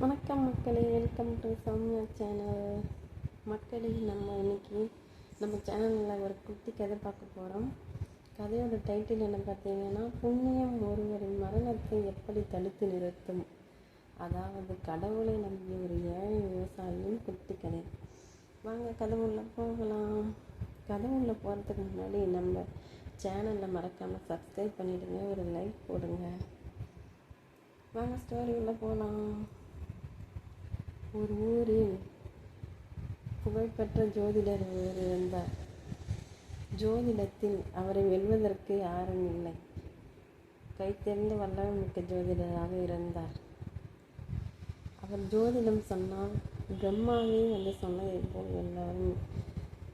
வணக்கம் மக்களே welcome to Soumya channel மக்களே நம்ம இன்னைக்கு நம்ம சேனலில் ஒரு குட்டி கதை பார்க்க போகிறோம் கதையோட டைட்டில் என்ன பார்த்தீங்கன்னா புண்ணியம் ஒருவரின் மரணத்தை எப்படி தடுத்து நிறுத்தும்? அதாவது கடவுளை நம்பிய ஒரு ஏழை விவசாயியின் குட்டி கதை. வாங்க கதவுள்ள போகலாம். கதவுள்ள போகிறதுக்கு முன்னாடி நம்ம சேனலில் மறக்காமல் சப்ஸ்கிரைப் பண்ணிவிடுங்க ஒரு லைக் போடுங்க. வாங்க ஸ்டோரி உள்ளே போகலாம் ஒரு ஊரில் புகழ்பெற்ற ஜோதிடர் ஒருவர் இருந்தார் ஜோதிடத்தில் அவரை வெல்வதற்கு யாரும் இல்லை. கைத்தெறிந்த வல்லவன் மிக்க ஜோதிடராக இருந்தார். அவர் ஜோதிடம் சொன்னால் பிரம்மாவே வந்து சொன்னதை போல் எல்லாரும்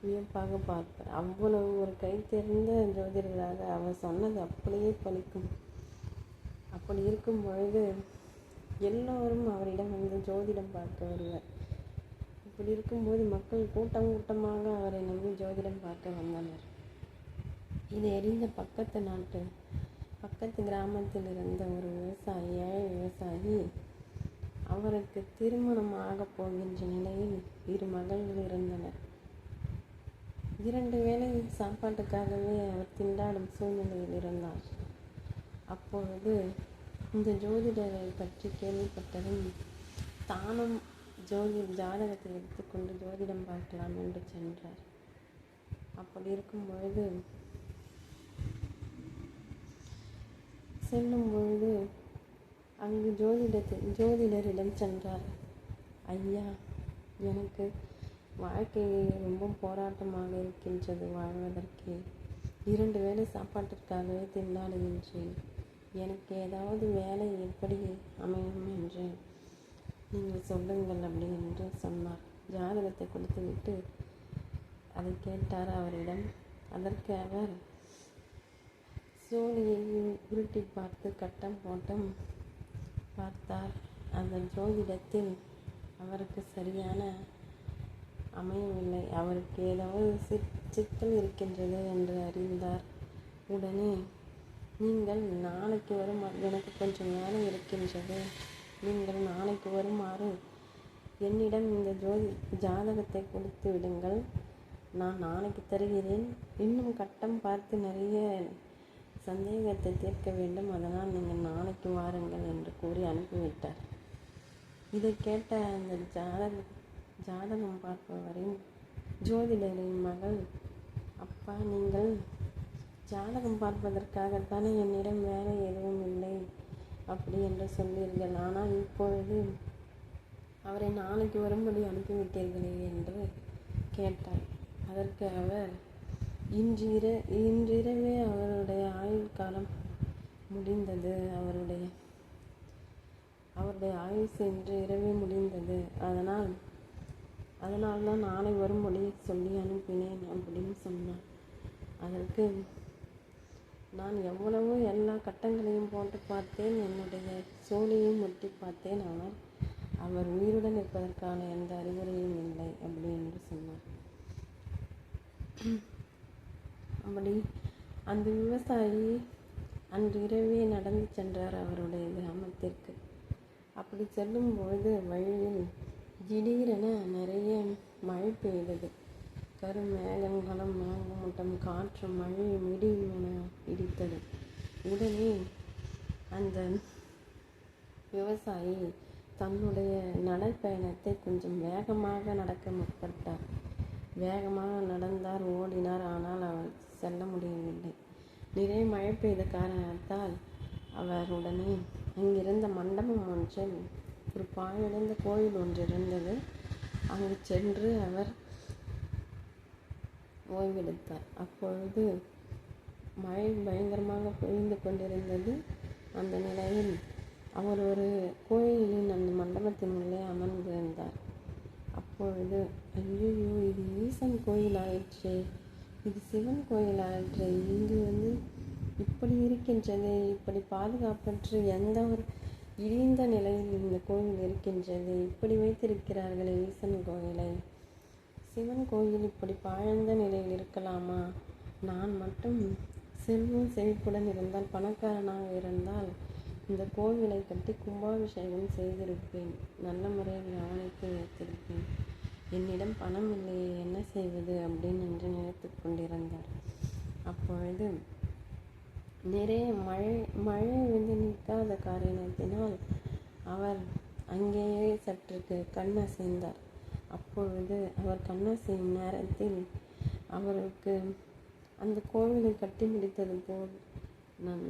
வியப்பாக பார்ப்பார். அவ்வளவு ஒரு கைத்தெறிந்த ஜோதிடராக அவர் சொன்னது அப்படியே பலிக்கும். அப்படி இருக்கும் பொழுது எல்லோரும் அவரிடம் வந்து ஜோதிடம் பார்க்க வருவர். இப்படி இருக்கும்போது மக்கள் கூட்டம் கூட்டமாக அவரை நம்பி ஜோதிடம் பார்க்க வந்தனர். இது எரிந்த பக்கத்து நாட்டு பக்கத்து கிராமத்தில் இருந்த ஒரு விவசாயி ஏழை விவசாயி அவருக்கு திருமணம் ஆகப் போகின்ற நிலையில் இரு மகள்கள் இருந்தனர் இரண்டு வேளை சாப்பாட்டுக்காகவே அவர் திண்டாடும் சூழ்நிலையில் இருந்தார். அப்பொழுது இந்த ஜோதிடரை பற்றி கேள்விப்பட்டதும் தானும் ஜோதி ஜாதகத்தை எடுத்துக்கொண்டு ஜோதிடம் பார்க்கலாம் என்று சென்றார். அப்படி இருக்கும் பொழுது செல்லும் பொழுது அங்கு ஜோதிடத்தில் ஜோதிடரிடம் சென்றார். ஐயா எனக்கு வாழ்க்கை ரொம்ப போராட்டமாக இருக்கின்றது வாழ்வதற்கு. இரண்டு வேளை சாப்பாட்டிற்காகவே திண்டாடுகின்றேன். எனக்கு ஏதாவது வேலை எப்படி அமையும் என்று நீங்கள் சொல்லுங்கள் அப்படி என்று சொன்னார். ஜாதகத்தை கொடுத்துவிட்டு அதை கேட்டார் அவரிடம். அதற்கு அவர் சோழியை உருட்டி பார்த்து கட்டம் போட்டம் பார்த்தார். அந்த ஜோதிடத்தில் அவருக்கு சரியான அமையவில்லை. அவருக்கு ஏதாவது சிக்கல் இருக்கின்றது என்று அறிந்தார். உடனே நீங்கள் நாளைக்கு வரும் எனக்கு கொஞ்சம் வேலை இருக்கின்றது. நீங்கள் நாளைக்கு வருமாறு என்னிடம் இந்த ஜோதி ஜாதகத்தை கொடுத்து விடுங்கள். நான் நாளைக்கு தருகிறேன். இன்னும் கட்டம் பார்த்து நிறைய சந்தேகத்தை தீர்க்க வேண்டும். அதனால் நீங்கள் நாளைக்கு வாருங்கள் என்று கூறி அனுப்பிவிட்டார். இதை கேட்ட அந்த ஜாதக ஜாதகம் பார்ப்பவரின் ஜோதிடரின் மகள் அப்பா நீங்கள் ஜாதகம் பார்ப்பதற்காகத்தானே என்னிடம் வேலை எதுவும் இல்லை அப்படி என்று சொன்னீர்கள். ஆனால் இப்பொழுது அவரை நாளைக்கு வரும்படி அனுப்பிவிட்டீர்களே என்று கேட்டார் அதற்கு அவர் இன்றிர இன்றிரவே அவருடைய ஆயுள் காலம் முடிந்தது. அவருடைய அவருடைய ஆயுசு இன்று இரவே முடிந்தது. அதனால் அதனால் தான் நாளை வரும்படி சொல்லி அனுப்பினேன் அப்படின்னு சொன்னார் அதற்கு நான் எவ்வளவோ எல்லா கட்டங்களையும் போட்டு பார்த்தேன். என்னுடைய சோழியையும் ஒட்டி பார்த்தேன். ஆனால் அவர் உயிருடன் இருப்பதற்கான எந்த அறிவுரையும் இல்லை அப்படி என்று சொன்னார். அப்படி அந்த விவசாயி அன்று இரவே நடந்து சென்றார் அவருடைய கிராமத்திற்கு. அப்படி செல்லும்பொழுது வழியில் திடீரென நிறைய மழை பெய்தது. கருமேகங்களும் மேகமூட்டம் காற்று மழை இடியும் என இடித்தது உடனே அந்த விவசாயி தன்னுடைய நடைப்பயணத்தை கொஞ்சம் வேகமாக நடக்க முற்பட்டார். வேகமாக நடந்தார் ஓடினார் ஆனால் அவர் செல்ல முடியவில்லை. நிறைய மழை பெய்த காரணத்தால் அவர் உடனே அங்கிருந்த மண்டபம் ஒன்றில் ஒரு பாழடைந்த கோயில் ஒன்று இருந்தது. அங்கு சென்று அவர் ஓய்வெடுத்தார் அப்பொழுது மழை பயங்கரமாக பொழிந்து கொண்டிருந்தது அந்த நிலையில் அவர் ஒரு கோயிலின் அந்த மண்டபத்தின் உள்ளே அமர்ந்திருந்தார். அப்பொழுது ஐயோ இது ஈசன் கோயில் ஆயிற்று இது சிவன் கோயில் ஆயிற்று இங்கு வந்து இப்படி இருக்கின்றது. இப்படி பாதுகாப்பற்று எந்த ஒரு இடிந்த நிலையில் இந்த கோயில் இருக்கின்றது. இப்படி வைத்திருக்கிறார்களே ஈசன் கோயிலை. சிவன் கோயில் இப்படி பாழ்ந்த நிலையில் இருக்கலாமா? நான் மட்டும் செல்வம் செழிப்புடன் இருந்தால் பணக்காரனாக இருந்தால் இந்த கோவிலை கட்டி கும்பாபிஷேகம் செய்திருப்பேன். நல்ல முறையில் கவனித்து வைத்திருப்பேன். என்னிடம் பணம் இல்லையே என்ன செய்வது அப்படின்னு என்று நினைத்து கொண்டிருந்தார். அப்பொழுது நிறைய மழை மழை வந்து நிற்காத காரணத்தினால் அவர் அங்கேயே சற்றுக்கு கண்ணசைந்தார். அப்பொழுது அவர் கண்ணசையும் நேரத்தில் அவருக்கு அந்த கோவிலை கட்டி முடித்தது போல் நான்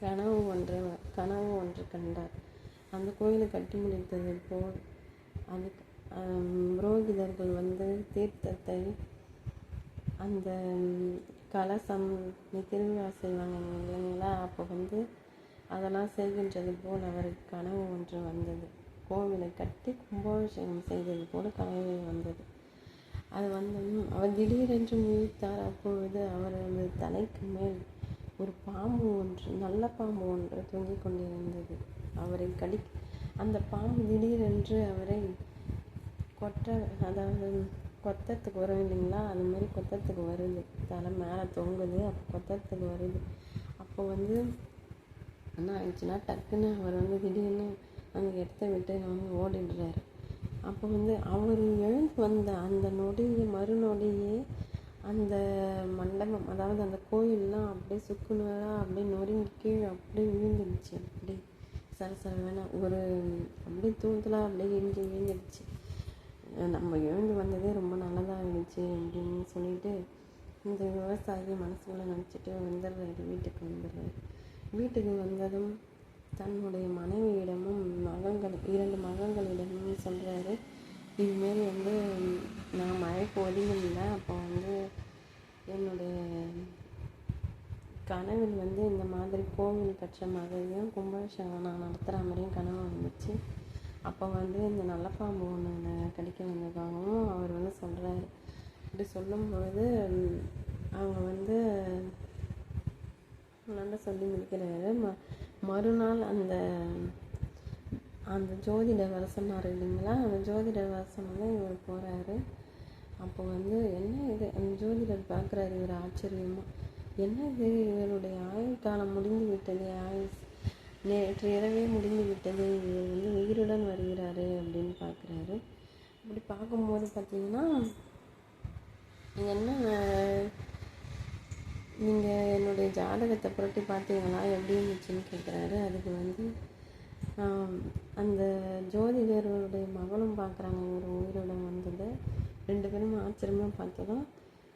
கனவு ஒன்று கனவு ஒன்று கண்டார். அந்த கோயிலை கட்டி முடித்தது போல் அது புரோகிதர்கள் வந்து தீர்த்தத்தை அந்த கலசம் திருவிழா செய்வாங்க இல்லைங்களா? அப்போ வந்து அதெல்லாம் செய்கின்றது போல் அவருக்கு கனவு ஒன்று வந்தது. கோவிலை கட்டி கும்பாபிஷேகம் செய்தது போல கனவில் வந்தது. அது வந்து அவர் திடீரென்று முழித்தார். அப்பொழுது அவரது தலைக்கு மேல் ஒரு பாம்பு ஒன்று நல்ல பாம்பு ஒன்று தொங்கிக் கொண்டிருந்தது. அவரை கடி அந்த பாம்பு திடீரென்று அவரை கொட்ட அதாவது கொத்தத்துக்கு வரும் இல்லைங்களா? அது மாதிரி கொத்தத்துக்கு வருது. தலை மேலே தொங்குது அப்போ கொத்தத்துக்கு வருது. அப்போ வந்து என்ன ஆயிடுச்சுன்னா டக்குன்னு அவர் வந்து திடீர்னு அந்த இடத்த விட்டு வந்து ஓடிடுறாரு. அப்போ வந்து அவர் எழுந்து வந்த அந்த நொடியே மறுநொடியே அந்த மண்டபம் அதாவது அந்த கோயிலெலாம் அப்படியே சுக்குநூறாக அப்படியே நொறுங்கி கீழே அப்படியே விழுந்துடுச்சு. அப்படி சரசரவேன ஒரு அப்படியே தூந்தலாக அப்படியே இஞ்சி விழுந்துடுச்சு நம்ம எழுந்து வந்ததே ரொம்ப நல்லதாக இருந்துச்சு அப்படின்னு சொல்லிட்டு இந்த விவசாயி மனசுக்குள்ளே நினச்சிட்டு வந்துடுறாரு வீட்டுக்கு வந்துடுறாரு. வீட்டுக்கு வந்ததும் தன்னுடைய மனைவியிடமும் மகன்கள் இரண்டு மகன்களிடமும் சொல்கிறாரு இதுமாரி வந்து நான் மழைக்கு ஒதுங்கியிருந்தேன் அப்போ வந்து என்னுடைய கனவில் வந்து இந்த மாதிரி கோவில் கட்டுற மாதிரியும் கும்பாபிஷேகம் நான் நடத்துகிற மாதிரியும் கனவு வந்துச்சு. அப்போ வந்து இந்த நல்ல பாம்பு ஒன்று கடிக்க வந்ததாகவும் அவர் வந்து சொல்கிறாரு இப்படி சொல்லும்பொழுது அவங்க வந்து நல்லா சொல்லி முடிக்கிறாரு. ம மறுநாள் அந்த அந்த ஜோதிடர் வர சொன்னார் இல்லைங்களா? அந்த ஜோதிடர் வர இவர் போகிறாரு அப்போ வந்து என்ன இது? அந்த ஜோதிடர் பார்க்குறாரு இவர் ஆச்சரியமாக என்ன இது? இவருடைய ஆயுள் காலம் முடிந்து விட்டது ஆயுஸ் நேற்று இரவே முடிந்து விட்டது இவர் வந்து உயிருடன் வருகிறாரு அப்படின்னு பார்க்குறாரு. அப்படி பார்க்கும்போது பார்த்தீங்கன்னா என்ன நீங்கள் என்னுடைய ஜாதகத்தை புரட்டி பார்த்தீங்களா எப்படி இருந்துச்சுன்னு கேட்குறாரு அதுக்கு வந்து அந்த ஜோதிடருடைய மகளும் பார்க்குறாங்க. ஒரு உயிரிடம் வந்தது. ரெண்டு பேரும் ஆச்சரியமாக பார்த்ததும்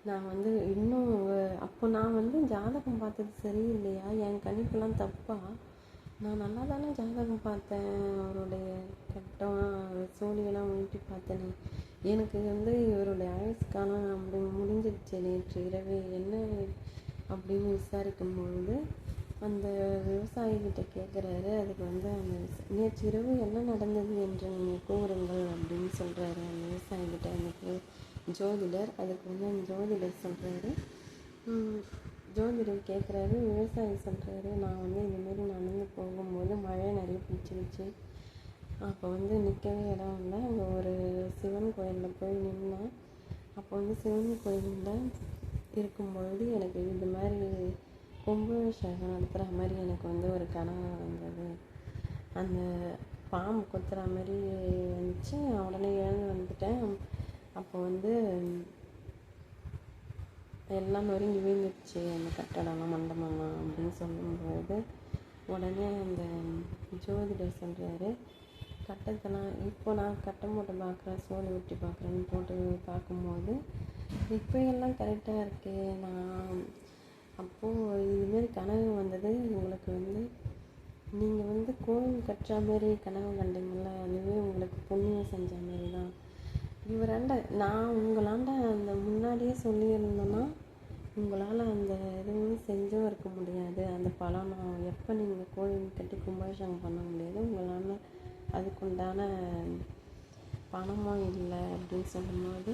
நான் வந்து இன்னும் அப்போ நான் வந்து ஜாதகம் பார்த்தது சரியில்லையா? என் கணிப்பெல்லாம் தப்பா? நான் நல்லா தானே ஜாதகம் பார்த்தேன். அவருடைய கட்டம் சோழியெல்லாம் ஊட்டி பார்த்தேனே. எனக்கு வந்து இவருடைய ஆயுஷ்காலம் அப்படி முடிஞ்சிடுச்சு நேற்று இரவு. என்ன அப்படின்னு விசாரிக்கும் பொழுது அந்த விவசாயிகிட்ட கேட்குறாரு அதுக்கு வந்து அந்த நேற்று இரவு என்ன நடந்தது என்று நீங்கள் கூறுங்கள் அப்படின்னு சொல்கிறாரு அந்த விவசாயிகிட்ட. எனக்கு ஜோதிடர் அதுக்கு வந்து அந்த ஜோதிடர் சொல்கிறாரு ஜோதிடர் கேட்குறாரு விவசாயி சொல்கிறாரு நான் வந்து இதுமாரி நடந்து போகும்போது மழை நிறைய பிடிச்சிருச்சு அப்போ வந்து நிற்கவே இடம் இல்லை. அங்கே ஒரு சிவன் கோயிலில் போய் நின்னேன் அப்போ வந்து சிவன் கோயிலில் இருக்கும் பொழுது எனக்கு இது மாதிரி கும்பாபிஷேகம் நடத்துகிற மாதிரி எனக்கு வந்து ஒரு கனவு வந்தது. அந்த பாம்பு கொத்துற மாதிரி வந்துச்சு. உடனே எழுந்து வந்துட்டேன். அப்போ வந்து எல்லாம் நொறுங்கி வீழ்ந்துருச்சு. அந்த கட்டடம்லாம் மண்டபம்லாம் அப்படின்னு சொல்லும்போது உடனே அந்த ஜோதிடர் சொல்கிறாரு கட்டத்தெல்லாம் இப்போ நான் கட்டம் போட்டு பார்க்குறேன் சோழி வெட்டி பார்க்குறேன்னு போட்டு பார்க்கும்போது இப்போ எல்லாம் கரெக்டாக இருக்கே நான் அப்போது இதுமாரி கனவு வந்தது. உங்களுக்கு வந்து நீங்கள் வந்து கோவில் கட்டுற மாரி கனவு கண்டீங்கள அதுவே உங்களுக்கு புண்ணியம் செஞ்ச மாரி தான் இவராண்ட நான் உங்களாண்ட அந்த முன்னாடியே சொல்லியிருந்தேன்னா உங்களால் அந்த எதுவும் செஞ்சும் இருக்க முடியாது. அந்த பலன் எப்போ நீங்கள் கோவில் கட்டி கும்பாபிஷேகம் பண்ண முடியாது உங்களால் அதுக்குண்டான பணமும் இல்லை அப்படின்னு சொல்லும்போது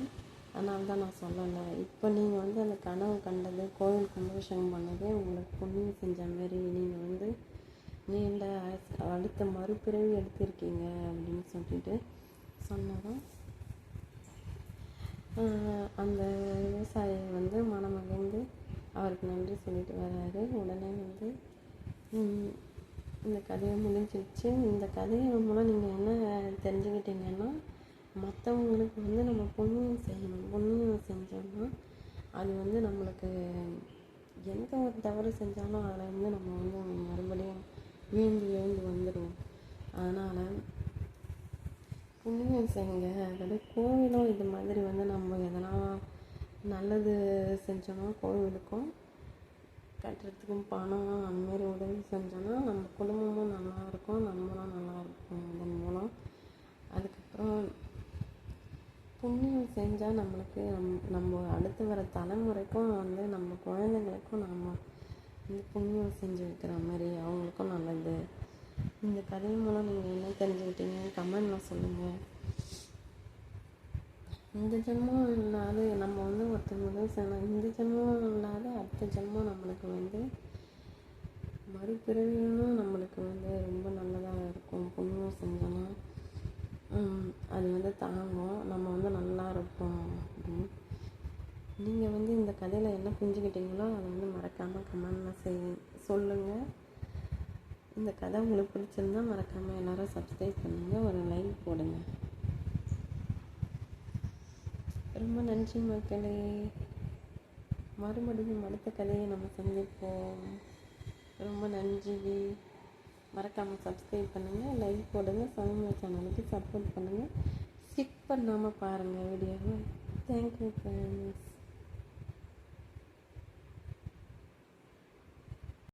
அதனால தான் நான் சொல்லலை. இப்போ நீங்கள் வந்து அந்த கனவு கண்டது கோவில் கும்பாபிஷேகம் பண்ணதே உங்களுக்கு புண்ணியம் செஞ்ச மாரி நீங்கள் வந்து நீண்ட அடுத்த மறுபிறவி எடுத்திருக்கீங்க அப்படின்னு சொல்லிட்டு சொன்னதும் அந்த விவசாயி வந்து மனமகிழ்ந்து அவருக்கு நன்றி சொல்லிட்டு வர்றாரு. உடனே வந்து இந்த கதையை முடிஞ்சிடுச்சு இந்த கதையை மூலம் நீங்கள் என்ன தெரிஞ்சுக்கிட்டீங்கன்னா மற்றவங்களுக்கு வந்து நம்ம புண்ணியம் செய்யணும் புண்ணியம் செஞ்சோம்னா அது வந்து நம்மளுக்கு எந்த ஒரு தவறு செஞ்சாலும் அதில் வந்து நம்ம வந்து மறுபடியும் வீழ்ந்து வீழ்ந்து வந்துடுவோம் அதனால் புண்ணியம் செய்யுங்க. அதாவது கோவிலும் இது மாதிரி வந்து நம்ம எதனா நல்லது செஞ்சோம்னா கோவிலுக்கும் கட்டுறதுக்கும் பணம் அந்தமாரி உதவி செஞ்சோன்னா நம்ம குடும்பமும் நல்லா இருக்கும் நம்மளும் நல்லா இருக்கும் இதன் மூலம். அதுக்கப்புறம் புண்ணியம் செஞ்சால் நம்மளுக்கு நம் நம்ம அடுத்து வர தலைமுறைக்கும் வந்து நம்ம குழந்தைங்களுக்கும் நம்ம வந்து புண்ணியம் செஞ்சு வைக்கிற மாதிரி அவங்களுக்கும் நல்லது. இந்த கதை மூலம் நீங்கள் என்ன தெரிஞ்சுக்கிட்டீங்க? கமெண்டில் சொல்லுங்கள் இந்த ஜென்மம் இல்லாத நம்ம வந்து ஒருத்தவங்க உதவி செய்யணும் இந்த ஜென்மம் இல்லாத அடுத்த ஜென்மம் நம்மளுக்கு வந்து மறுபிறவியும் நம்மளுக்கு வந்து ரொம்ப நல்லதாக இருக்கும். புண்ணியம் செஞ்சோன்னா அது வந்து தாங்கும். நம்ம வந்து நல்லா இருப்போம் அப்படின்னு. நீங்கள் வந்து இந்த கதையில் என்ன புரிஞ்சுக்கிட்டீங்களோ அதை வந்து மறக்காமல் கமெண்டில் செய் சொல்லுங்கள் இந்த கதை உங்களுக்கு பிடிச்சிருந்தா மறக்காமல் எல்லோரும் சப்ஸ்கிரைப் பண்ணுங்கள் ஒரு லைக் போடுங்க. ரொம்ப நன்றி மக்களே. மறுபடியும் அடுத்த கதையை நம்ம சந்திப்போம். ரொம்ப நன்றி. மறக்காமல் சப்ஸ்கிரைப் பண்ணுங்கள் லைக் போடுங்க சௌமியா சேனலுக்கு சப்போர்ட் பண்ணுங்கள் ஸ்கிப் பண்ணாமல் பாருங்கள் வீடியோவை தேங்க்யூ ஃப்ரெண்ட்ஸ்